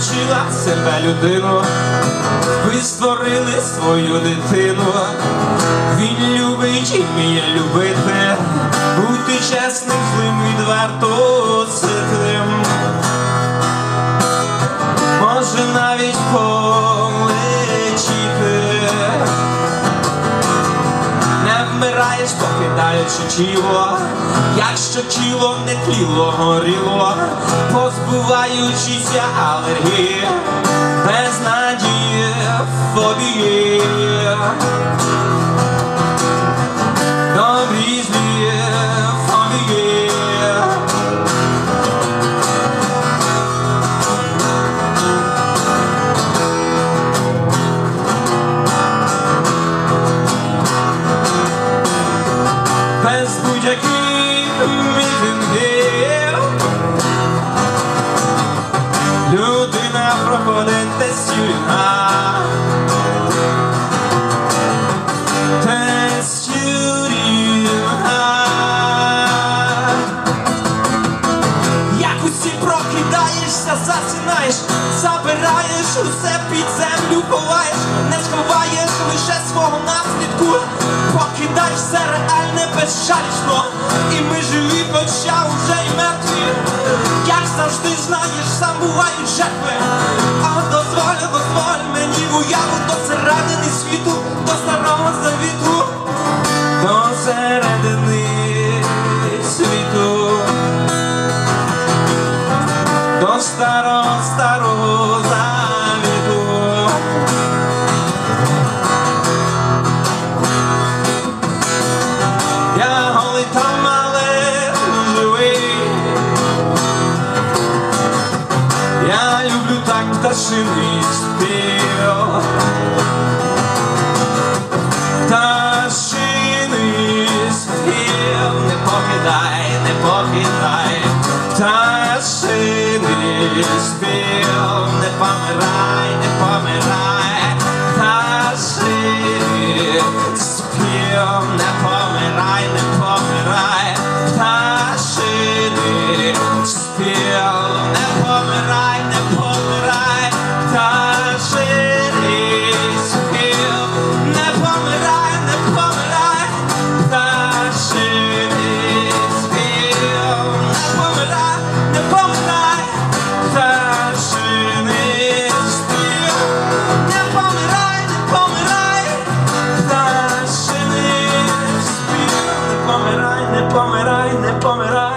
створила себе людину, ви створили свою дитину. Він любить і вміє любити, бути чесним, злим, відверто тіло, якщо тіло не тліло, горіло, позбуваючися алергії, прокидаєшся, забираєш усе під землю, ховаєш, не сховаєш лише свого наслідку, покидаєш все реальне безжалісно, і ми живі, хоча уже й мертві. Як завжди знаєш, сам бувають жертви. А дозволь, дозволь мені уяву до середини світу, до старого завіту, до середини світу до старого пташиний спів. Пташиний спів, не покидай, не покидай, пташиний спів, не помирай, помирай, не помирай, не помирай.